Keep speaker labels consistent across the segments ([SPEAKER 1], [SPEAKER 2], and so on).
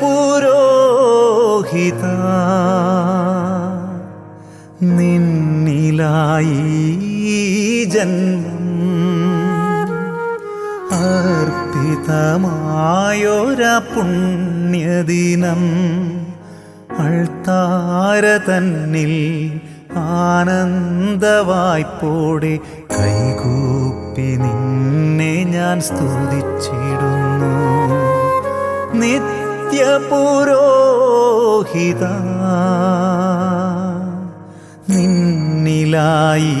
[SPEAKER 1] പുരോഹിത നിന്നിലായി ജന്മം അർപ്പിതമായൊര പുണ്യദിനം അൾത്താര തന്നിൽ ആനന്ദവായ്പോടെ കൈകൂപ്പി നിന്നെ ഞാൻ സ്തുതിച്ചിടുന്നു. നിത്യപുരോഹിത. നിന്നിലായി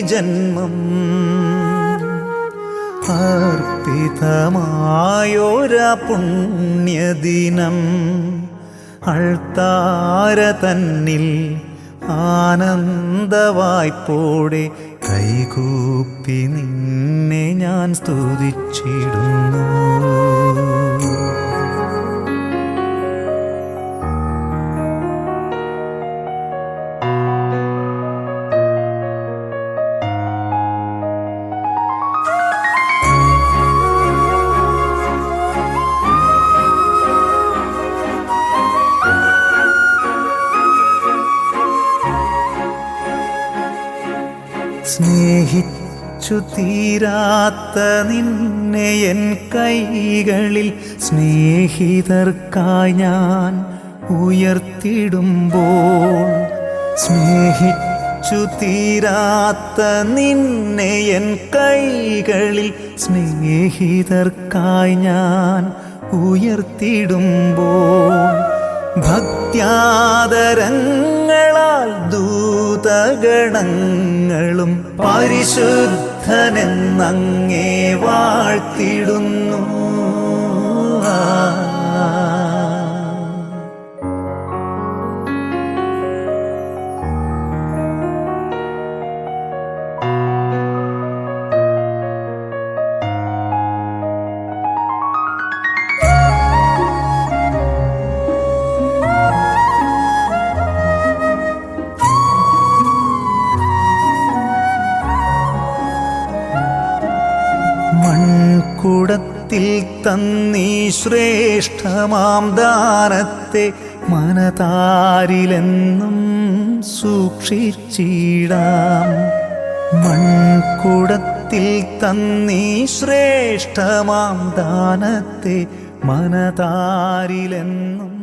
[SPEAKER 1] ജന്മം അർപ്പിതമായൊര പുണ്യദിനം അൾത്താര തന്നിൽ ആനന്ദവായ്പോടെ കൈകൂപ്പി നിന്നെ ഞാൻ സ്തുതിച്ചിടുന്നു. സ്നേഹിച്ചു തീരാത്ത നിന്നെ എൻ കൈകളിൽ സ്നേഹിതർക്കായി ഞാൻ ഉയർത്തിടുമ്പോൾ സ്നേഹിച്ചു തീരാത്ത നിന്നെ എൻ കൈകളിൽ സ്നേഹിതർക്കായി ഞാൻ ഉയർത്തിടുമ്പോൾ ഭക്ത്യാദരങ്ങളാൽ ദൂതഗണങ്ങളും പരിശുദ്ധനെന്നങ്ങേ വാഴ്ത്തിടുന്നു. മൺകുടത്തിൽ തന്നീ ശ്രേഷ്ഠമാം ദാനത്തെ മനതാരിലെന്നും സൂക്ഷിച്ചിടാം. മൺകുടത്തിൽ തന്നീ ശ്രേഷ്ഠമാം ദാനത്തെ മനതാരിലെന്നും